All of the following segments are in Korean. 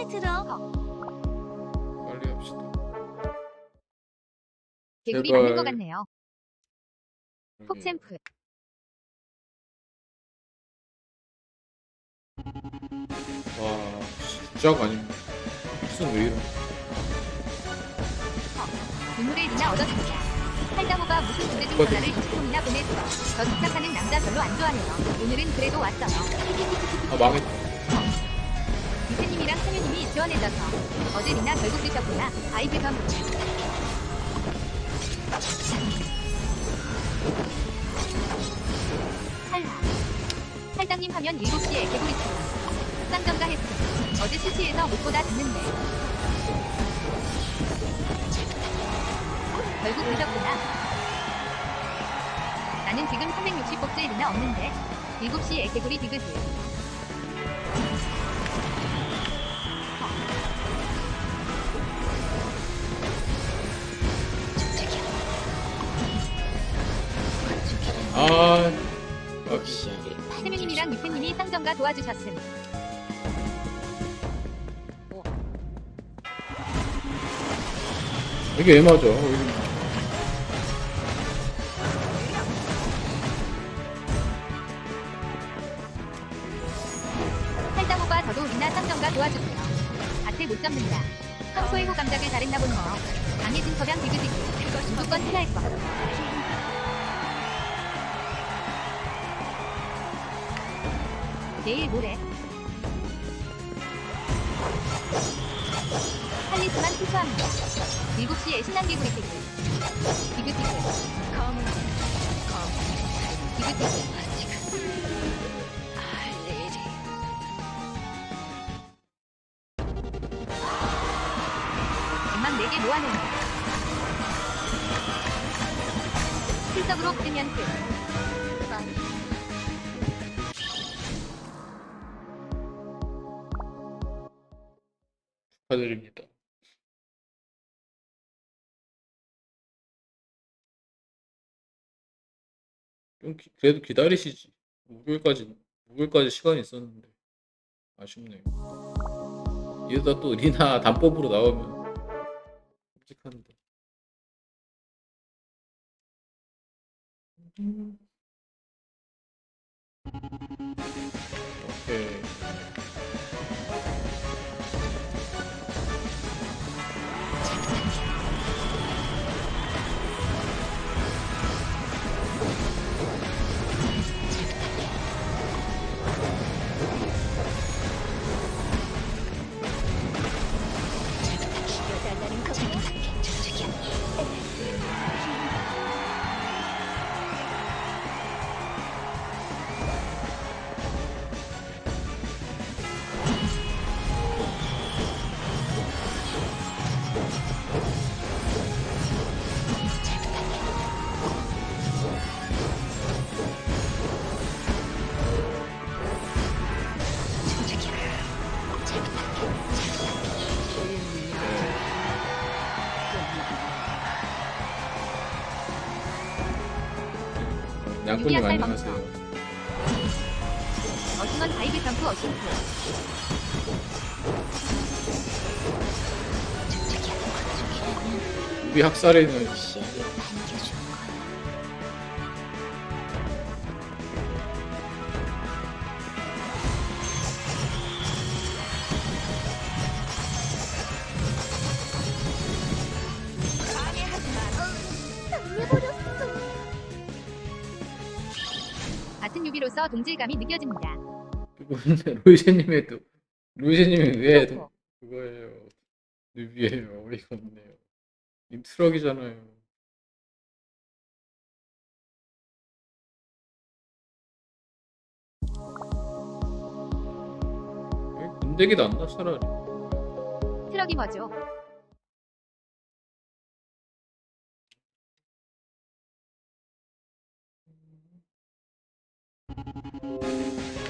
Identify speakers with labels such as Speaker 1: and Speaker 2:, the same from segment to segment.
Speaker 1: 마음에 들어.
Speaker 2: 빨리 합시다.
Speaker 3: 개구리
Speaker 2: 제발.
Speaker 3: 맞는 것 같네요. 폭챔프.
Speaker 2: 와, 주작 아닙니까? 무슨 왜 이런?
Speaker 3: 눈물의 리나 얻었습니다. 팔다모가 무슨 부대중 전화를 20통이나 보냈어. 저 집착하는 남자 별로 안 좋아해요. 오늘은 그래도 왔어요.
Speaker 2: 아, 망했다.
Speaker 3: 이태님이랑 성현님이 지원해줘서 어제 리나 결국 드셨구나. 아이들 전 탈락. 탈당님 하면 7시에 개구리 치고 쌍정가 했어. 어제 수시에서 못보다 듣는데 결국 드셨구나. 나는 지금 360복째 리나 없는데 7시에 개구리 디귿을 쌍정가 도와주셨음.
Speaker 2: 이게 왜 맞아?
Speaker 3: 살다모가 저도 리나 쌍정가 도와주세요. 밭에 못 잡는다. 평소에 호감작을 잘했나 보네요. 강해진 서양 디그디그. 무조건 해야 할 것. 내일 모레. 할리스만 투수합니다. 7시에 신난 개구리 티그. 디그디그. 디그디그.
Speaker 2: 축하드립니다. 좀 기- 그래도 기다리시지. 목요일까지 목요일까지 시간이 있었는데 아쉽네요. 이러다 또 리나 단법으로 나오면 끔찍한데. 음.
Speaker 3: 유비야,
Speaker 2: 안녕하세요.
Speaker 3: 어승원 다이브 점프 어싱크.
Speaker 2: 우리 학살에는
Speaker 3: 같 로서 동질감이 느껴집니다.
Speaker 2: 로이제님의 또 로이제님이 왜. 그거예요? 뉴비예요. 어이가 없네요. 님 트럭이잖아요. 군대기 낫나 차라리.
Speaker 3: 트럭이 뭐죠?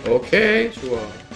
Speaker 2: 오케이 좋아.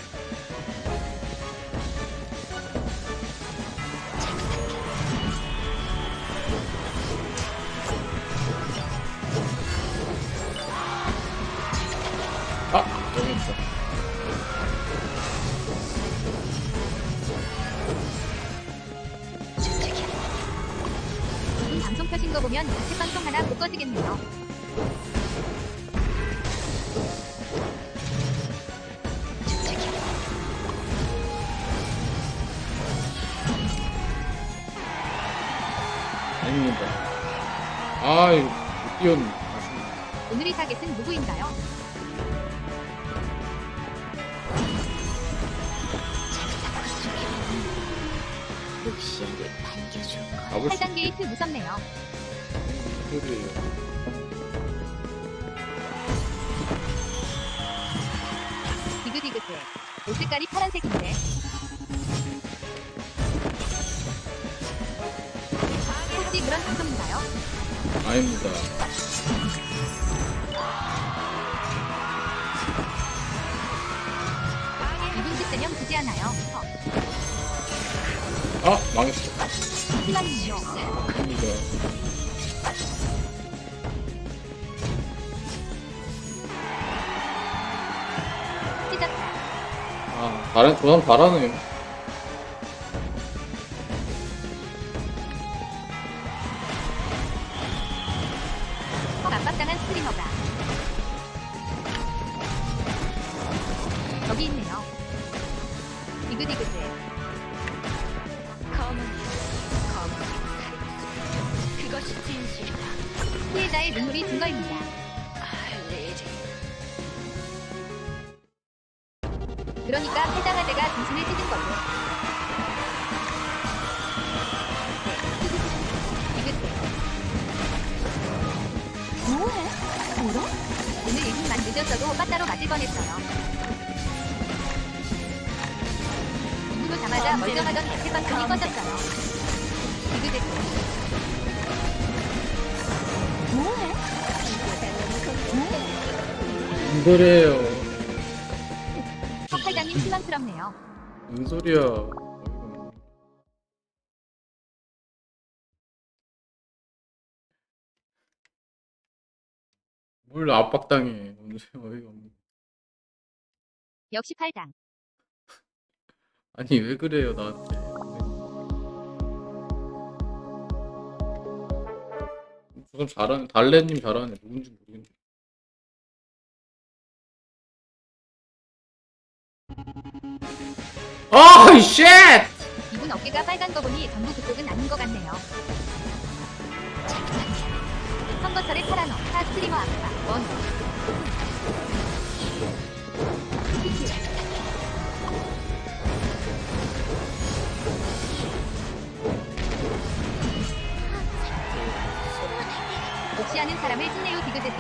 Speaker 2: 소리예요.
Speaker 3: 디그디그스. 옷 색깔이 파란색인데. 혹시 그런 방송인가요?
Speaker 2: 아닙니다.
Speaker 3: 이분식 전형 주지 않아요. 어,
Speaker 2: 아, 망했어.
Speaker 3: 시간이요.
Speaker 2: 잘한, 저 사람 잘하네요.
Speaker 3: 압박당한 스트리머가. 여기 있네요. 디그디그 그러니까 해당할 때가 당신을 찢은 거죠. 디귿대. 뭐해? 뭐라? 오늘 1분만 늦었어도 빠따로 맞을 뻔했어요. 2분 오자마자 멀쩡하던 자체방송이 꺼졌어요. 디귿대. 뭐해?
Speaker 2: 뭔소리예요
Speaker 3: 석팔장님 실망스럽네요.
Speaker 2: 뭔 소리야. 뭘 압박당해. 뭔 소리야. 어이가 없네.
Speaker 3: 역시 팔당.
Speaker 2: 아니, 왜 그래요, 나한테. 저 사람 잘하네. 달래님 잘하네. 누군지 모르겠네. 아, 쉣!
Speaker 3: 이분 어깨가 빨간 거 보니 전부 그쪽은 아닌 것 같네요. 선거철의 파라노, 타 스트리머 아빠, 원. 복시하는 사람을 신내요 디그드드.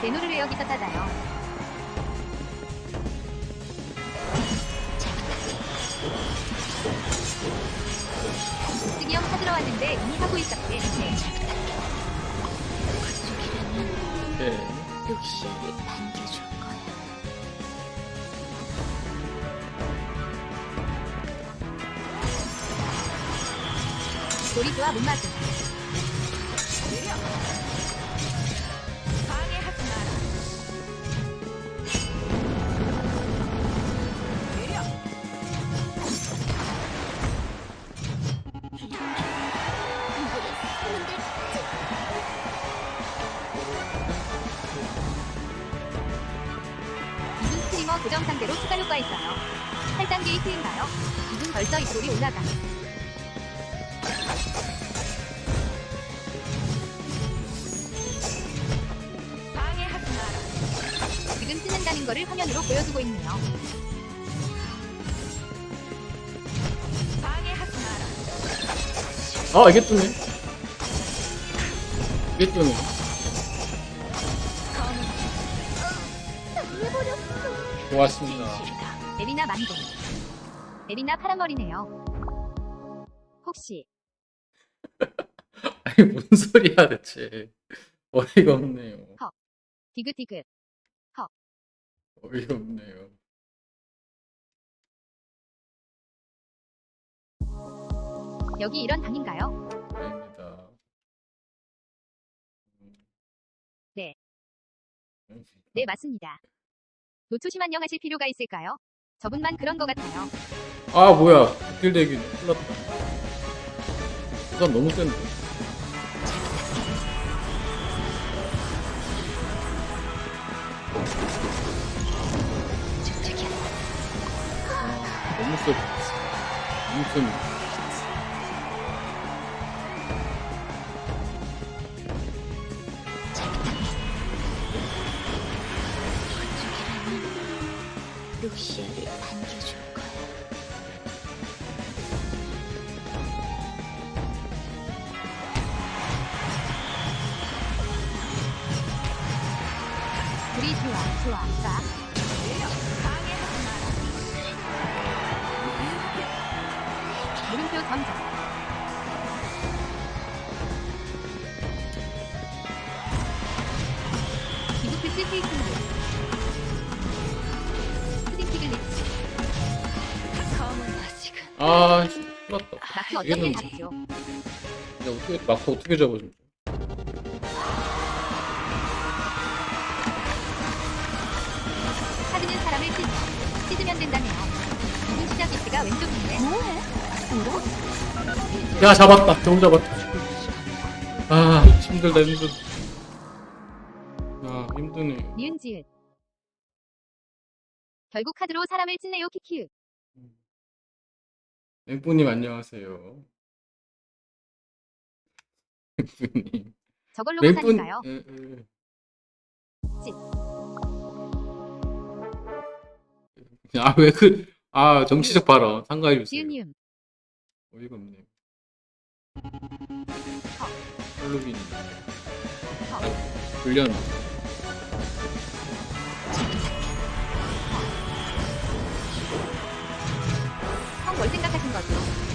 Speaker 3: 제노를 왜 여기서 찾아요? 찾으러 왔는데 이미 하고. 네.
Speaker 1: 그쪽이라면
Speaker 2: 네.
Speaker 1: 루시아를 반겨줄 거야.
Speaker 3: 조리 좋아 못 맞음. 스트리머 고정 상대로 추가 효과 있어요. 8단 게이트인가요? 이분 벌써 입꼬리 올라가.
Speaker 1: 방해하지 마라.
Speaker 3: 지금 쓰는다는 거를 화면으로 보여주고 있네요.
Speaker 1: 방해하지 마라.
Speaker 2: 아, 이게 뜨네. 이게 뜨네. 고맙습니다.
Speaker 3: 에리나 만동. 에리나 파란머리네요. 혹시
Speaker 2: 아니, 뭔 소리야, 대체. 어이가 없네요.
Speaker 3: 디귿디귿
Speaker 2: 어이가 없네요.
Speaker 3: 여기 이런 방인가요?
Speaker 2: 아닙니다.
Speaker 3: 네.
Speaker 2: 음.
Speaker 3: 네 맞습니다. 노초심 안녕 하실 필요가 있을까요? 저분만 그런 거 같아요.
Speaker 2: 아 뭐야. 딜 대기 끝났다. 부산 너무 센데. 너무 세 너무 센.
Speaker 4: 루시아를 반겨줄 거야.
Speaker 3: 우리 좋아, 좋아, 까.
Speaker 2: 얘는
Speaker 3: 잡죠?
Speaker 2: 근데 어떻게 마크 어떻게 잡아 진짜
Speaker 3: 사귀는 사람을 찢어 찢으면 된다네요. 이분 시작 위치가 왼쪽인데. 뭐해?
Speaker 2: 야 잡았다 겨우 잡았다 아 힘들다 힘들 아 힘드네
Speaker 3: 니은지읒. 결국 카드로 사람을 찢네요 키키읒.
Speaker 2: 맹부님 안녕하세요. 맹부님.
Speaker 3: 저걸로
Speaker 2: 맹분
Speaker 3: 못하니까요.
Speaker 2: 에, 에.
Speaker 3: 찢.
Speaker 2: 아 왜 그 아 정치적 발언 상가해 주세요.
Speaker 3: 지은이음.
Speaker 2: 어이가 없네. 홀루빈. 불련
Speaker 3: 형뭘 생각하신 거죠?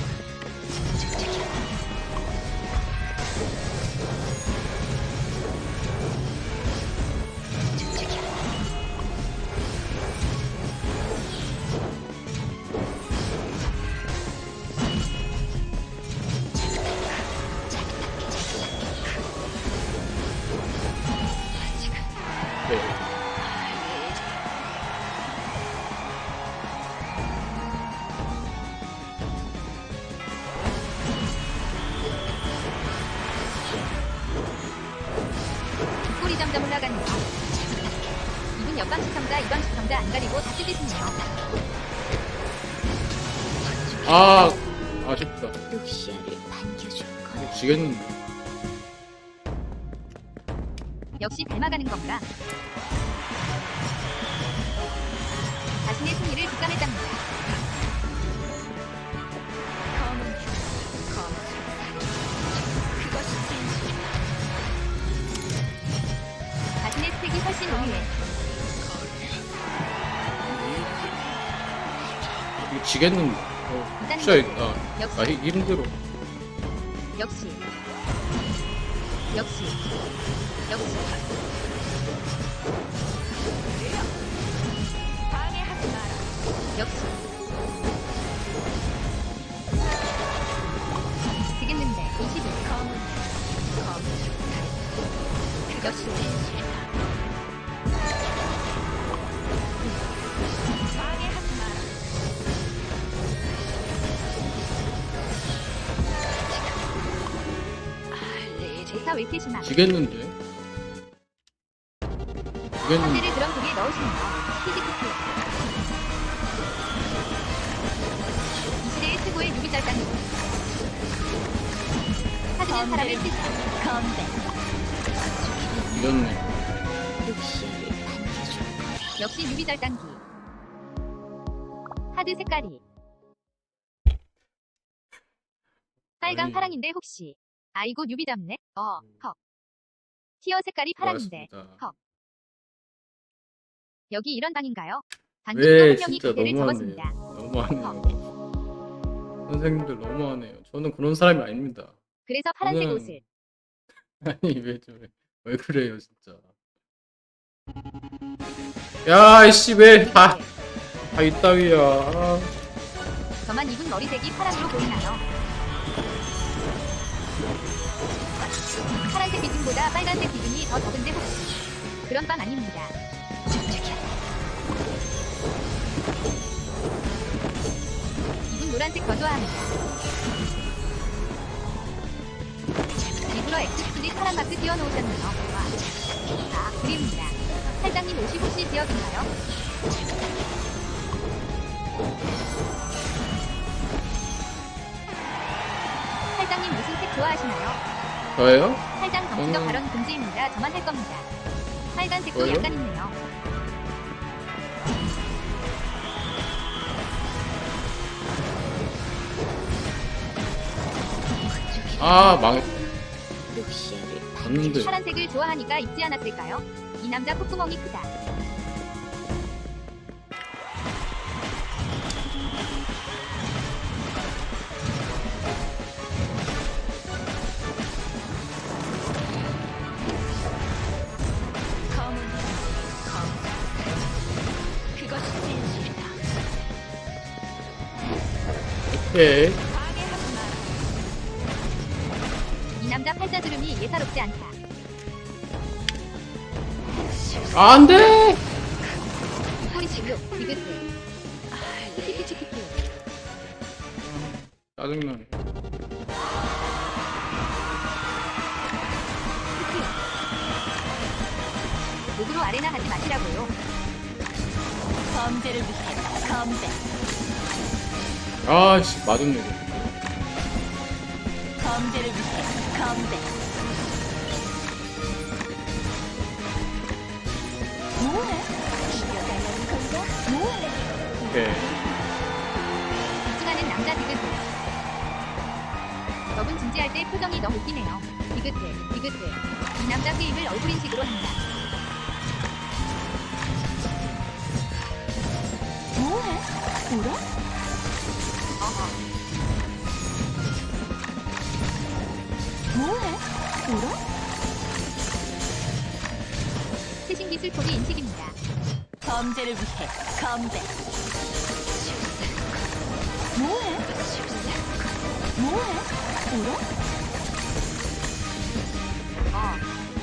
Speaker 3: 안 가리고 다 찢으시네요.
Speaker 2: 아 아쉽다
Speaker 4: 루시아를 반겨줄 거야.
Speaker 2: 이거 지겠는데
Speaker 3: 역시 닮아가는 건가? 자신의 승리를 뒷감했답니다.
Speaker 1: 검은 흉, 검은 흉. 그것이 진실.
Speaker 3: 자신의 스택이 훨씬 우위에
Speaker 2: 지겠는데 어 진짜
Speaker 3: 역시.
Speaker 2: 아 히- 힘들어.
Speaker 3: 역시. 역시. 역시.
Speaker 1: 방해하지 마라.
Speaker 3: 역시. 지겠는데 21
Speaker 1: 검은. 흉, 검은. 흉.
Speaker 3: 역시
Speaker 1: 알레리.
Speaker 3: 제타 웨테시마
Speaker 2: 지겠는데 지겠는데
Speaker 3: 상대를 그런 독에 넣으시네요. 피지크트 이 시대의 최고의 유비절단이고 사귀는 사람을 찢어
Speaker 1: 건배.
Speaker 2: 이겼네
Speaker 4: 반겨줄 거야.
Speaker 3: 역시 유비절단기 하드 색깔이 빨강
Speaker 2: 아니.
Speaker 3: 파랑인데 혹시 아이고 유비 잡네. 어 헉. 티어 색깔이
Speaker 2: 고맙습니다.
Speaker 3: 헉. 여기 이런 방인가요? 방금
Speaker 2: 왜
Speaker 3: 또한 명이
Speaker 2: 진짜
Speaker 3: 그대를
Speaker 2: 너무하네
Speaker 3: 적었습니다.
Speaker 2: 너무하네요. 선생님들 너무하네요. 저는 그런 사람이 아닙니다.
Speaker 3: 그래서 파란색
Speaker 2: 저는-
Speaker 3: 옷을.
Speaker 2: 아니 왜 저래 왜 그래요 진짜. 야 이씨 왜다다 이따위야. 아,
Speaker 3: 저만 입은 머리색이 파란으로 보이나요? 파란색 비듬보다 빨간색 비듬이 더 적은데 혹시 그런 빵 아닙니다. 이분 노란색 더 좋아합니다. 일부러 엑스분이 파란 마크 띄워놓으셨네요. 와, 아, 아, 그립니다. 사장님 옷이 혹시 지역인가요? 사장님 무슨 색 좋아하시나요?
Speaker 2: 저예요?
Speaker 3: 팔당 정치적
Speaker 2: 저는-
Speaker 3: 발언 금지입니다. 저만 할 겁니다. 빨간색도
Speaker 2: 뭐요?
Speaker 3: 약간 있네요.
Speaker 2: 아.
Speaker 4: 루시아를
Speaker 2: 봤는데.
Speaker 3: 파란색을 좋아하니까 입지 않았을까요? 이 남자 콧구멍이 크다.
Speaker 2: 오케이.
Speaker 1: 마라
Speaker 3: 이 남자 팔자 주름이 예사롭지 않다.
Speaker 2: 아, 안 돼!
Speaker 3: 꼬리 지금 디귿
Speaker 1: 할 일이
Speaker 3: 키키키키키.
Speaker 2: 짜증나.
Speaker 3: 목으로 아레나 하지 마시라고요.
Speaker 1: 범죄를 위해 검대
Speaker 2: 아씨 맞았네. 이거.
Speaker 1: 범죄를 위해 검대 뭐해? 이겨달라는 건가? 뭐해?
Speaker 2: 오케이.
Speaker 3: 집중하는 남자 디귿 저분 진지할 때 표정이 너무 웃기네요. 디귿 디귿 이 남자 게임을 얼굴 인식으로 한다.
Speaker 1: 뭐해? 울어? 뭐해? 울어?
Speaker 3: 최신 기술 포기 인식입니다.
Speaker 1: 범죄를 위해 검대 뭐해? 뭐해? 울어?
Speaker 3: 어.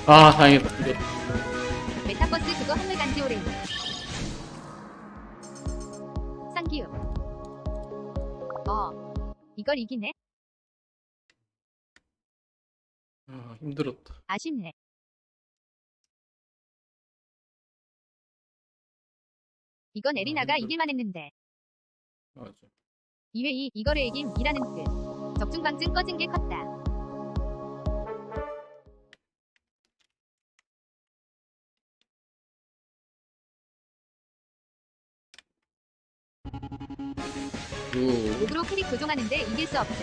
Speaker 2: 아 다행이다.
Speaker 3: 메타버스 그거 한물 간지 오래. 이걸 이기네?
Speaker 2: 아, 힘들었다.
Speaker 3: 아쉽네. 이건 에리나가
Speaker 2: 힘들-
Speaker 3: 이길만 했는데.
Speaker 2: 맞아.
Speaker 3: 2회 2 이거를 이김이라는 뜻. 적중방증 꺼진 게 컸다. 조종하는데 이길 수 없죠.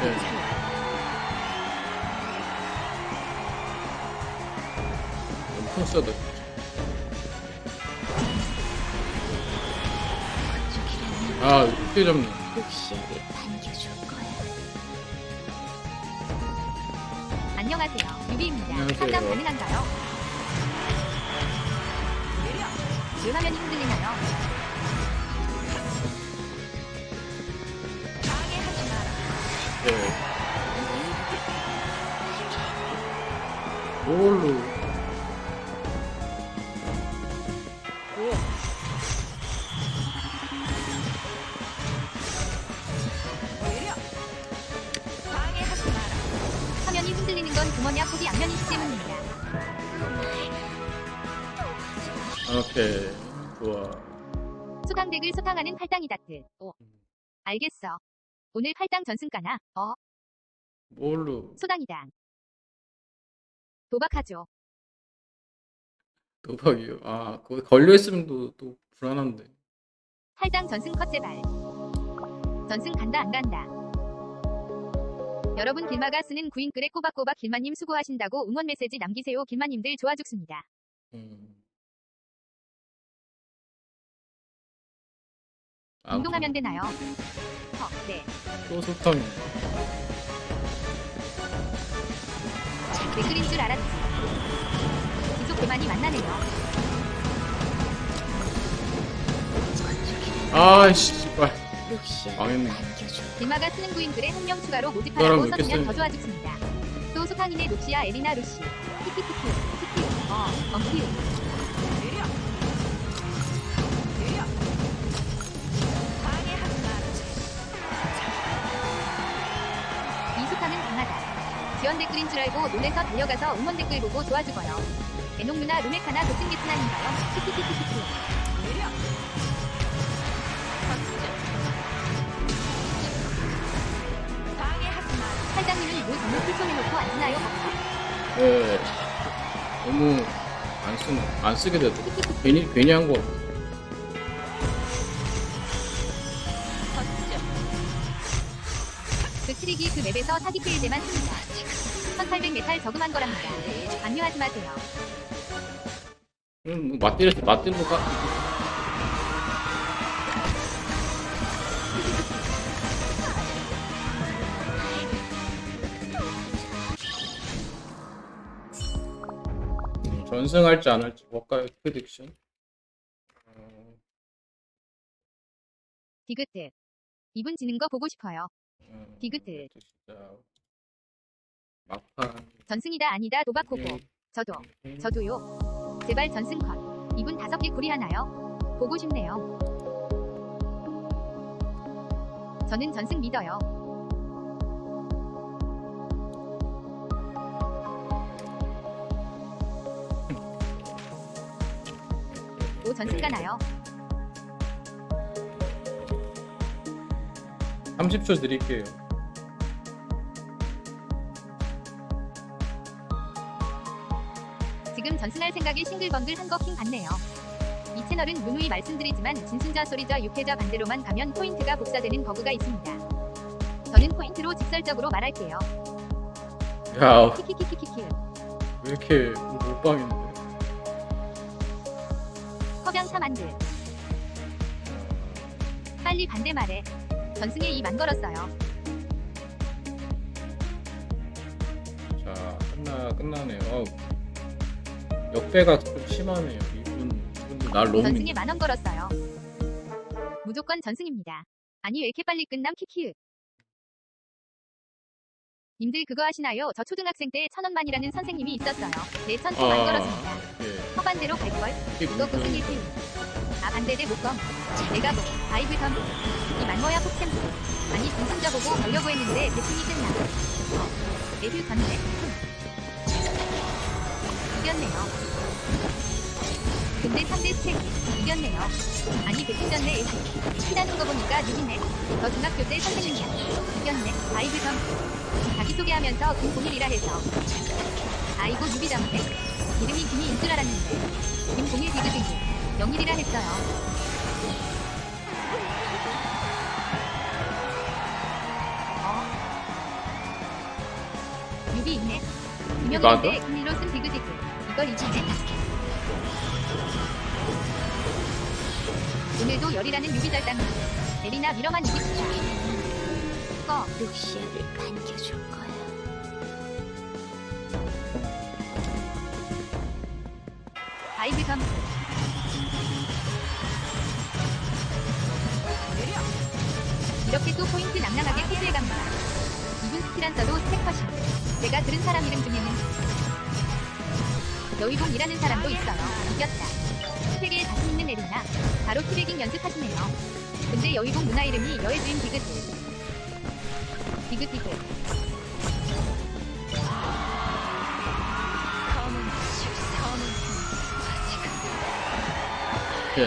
Speaker 2: 네. 엄청 아 어떻게 잡네.
Speaker 4: 반겨줄 거야.
Speaker 3: 안녕하세요. 유비입니다.
Speaker 2: 안녕하세요.
Speaker 3: 상담 가능한가요? 늘 화면이 흔들리나요?
Speaker 1: 방해하지 마라
Speaker 2: 네. 뭘로?
Speaker 3: 주머니와 폭이 양면이기 때문입니다.
Speaker 2: 오케이. 좋아.
Speaker 3: 소탕덱을 소탕하는 팔당이다 뜻. 오. 알겠어. 오늘 팔당 전승가나? 어?
Speaker 2: 뭘로?
Speaker 3: 소당이다. 도박하죠.
Speaker 2: 도박이요. 아 거기 걸려 있으면 또, 또 불안한데.
Speaker 3: 팔당 전승 컷 제발. 전승 간다 안 간다. 여러분 길마가 쓰는 구인글에 꼬박꼬박 길마님 수고하신다고 응원 메시지 남기세요. 길마님들 좋아 죽습니다.
Speaker 2: 음. 아,
Speaker 3: 운동하면 되나요? 어, 네.
Speaker 2: 또 소탕이.
Speaker 3: 왜 그린 줄 알았지. 계속 그만이 만나네요.
Speaker 2: 아이씨, 씨발.
Speaker 4: 역시
Speaker 3: 이마가 쓰는 구인들의 한 명 추가로 모집하라고
Speaker 2: 여러분,
Speaker 3: 써주면 더 좋아집니다. 또 소상인의 녹시아 에리나 루시, 티키티키, 티키 어,
Speaker 1: 엉키오. 지원
Speaker 3: 댓글인 줄 알고 논에서 달려가서 응원 댓글 보고 도와주고요. 에녹 누나 루메카나 도찐 기트나인가요? 티키티키티키. 무 풀손해놓고 안 쓰나요?
Speaker 2: 네. 너무 안 쓰는 안 쓰게 되죠. 괜히 괜히 한 거.
Speaker 3: 그 트릭이 그 맵에서 사기 필 때만 씁니다. 1800 메탈 저금한 거랍니다. 강요하지 마세요.
Speaker 2: 음, 뭐 맞대려서 맞대는 거 까. 음, 전승할지 안 할지 뭘까요? 프레딕션? 어,
Speaker 3: 디귿트. 이분 지는 거 보고 싶어요.
Speaker 2: 어,
Speaker 3: 디귿트.
Speaker 2: 진짜 막판
Speaker 3: 전승이다 아니다 도박 고고.
Speaker 2: 예.
Speaker 3: 저도. 저도요. 제발 전승 컷. 이분 다섯 개 구리 하나요? 보고 싶네요. 저는 전승 믿어요. 오 전승 가나요?
Speaker 2: 30초 드릴게요.
Speaker 3: 지금 전승할 생각에 싱글벙글 한 거킹 같네요. 이 채널은 누누이 말씀드리지만 진순자 소리자 육회자 반대로만 가면 포인트가 복사되는 버그가 있습니다. 저는 포인트로 직설적으로 말할게요.
Speaker 2: 야,
Speaker 3: 키키키키키키.
Speaker 2: 왜 이렇게 몰빵인데?
Speaker 3: 사만드. 빨리 반대 말해. 전승에 이만 걸었어요.
Speaker 2: 자, 끝나 끝나네요. 어우, 역배가 좀 심하네요. 이분 이분들 날 너무
Speaker 3: 전승에
Speaker 2: 믿...
Speaker 3: 만원 걸었어요. 무조건 전승입니다. 아니 왜 이렇게 빨리 끝남 키키으. 님들 그거 하시나요? 저 초등학생 때 천원만이라는 선생님이 있었어요. 네 천원 만 걸었습니다.
Speaker 2: 예.
Speaker 3: 허반대로 갈걸?
Speaker 2: 이게
Speaker 3: 그거
Speaker 2: 무슨-
Speaker 3: 고승일 피아 반대대 못검. 내가 뭐 바이브 덤. 이 만모야 폭템프. 아니 중승자 보고 걸려고 했는데 대충이 끝나. 어, 에휴 건네. 이겼네요. 근데 상대 스택이 이겼네요. 아니 배팅전네. 피다는 거 보니까 누구네. 저 중학교 때 선생님이야. 이겼네. 바이브 덤. 자기소개하면서 김공일이라 해서. 아이고 유비담네. 이름이 김이인 줄 알았는데. 김공일 비그딩이. 영일이라 했어요. 어? 유비 있네. 유명인데 김일로 쓴 비그디그. 이걸 이기네. 오늘도 열이라는 유비 절단기. 에리나 미러만 이깁시다. 꺼.
Speaker 4: 루시아를 반겨줄 거야.
Speaker 3: 바이브 점프.
Speaker 1: 오히려
Speaker 3: 이렇게 또 포인트 낭낭하게 패스해갑니다. 이분 스킬한 써도 스택컷이. 제가 들은 사람 이름 중에는 여의봉이라는 사람도 있어요. 이겼다. 스펙에 자신 있는 에리나. 바로 티베깅 연습하시네요. 근데 여의봉 누나 이름이 여의 주인 디그트.
Speaker 1: 아직
Speaker 2: 예.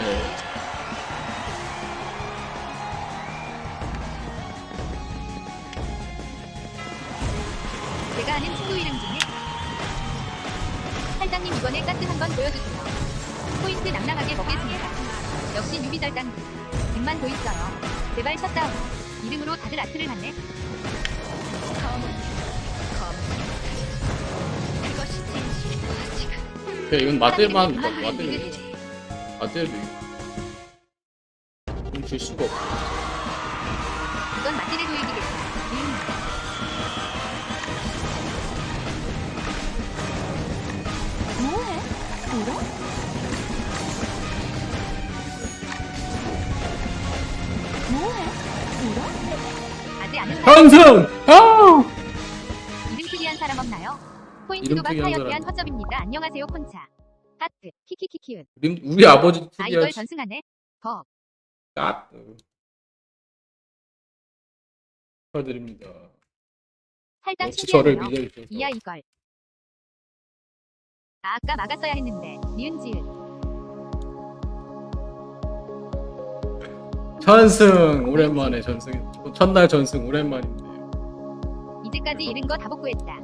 Speaker 3: 제가 아는 친구 이름 중에 살장님 이번에 가스 한번 보여주세요. 포인트 낭낭하게 먹겠습니다. 역시 뉴비 절단기. 100만 더 있어요. 제발 셧다운. 이름으로 다들 아트를 갔네.
Speaker 2: 예, 이건 맞들
Speaker 3: 돌린 디귿.
Speaker 2: 맞들도 질 수가 없어.
Speaker 3: 이건 맞디를 도이기겠다. 음.
Speaker 1: 뭐해? 울어? 뭐해? 울어?
Speaker 3: 아직 아는
Speaker 2: 현승! 아우!
Speaker 3: 이름
Speaker 2: 특이한
Speaker 3: 하여티한
Speaker 2: 사람.
Speaker 3: 허접입니다. 안녕하세요 콘차. 하트. 키키키키은.
Speaker 2: 우리, 우리 아버지도
Speaker 3: 아 이걸
Speaker 2: 특이하시.
Speaker 3: 전승하네. 버.
Speaker 2: 까. 축하드립니다.
Speaker 3: 할당
Speaker 2: 역시 저를
Speaker 3: 신기하네요.
Speaker 2: 믿어주셔서
Speaker 3: 이야 이걸. 아, 아까 막았어야 했는데 니은지은
Speaker 2: 전승 오랜만에 전승 첫날 전승 오랜만인데요
Speaker 3: 이제까지 잃은 거 다 복구했다.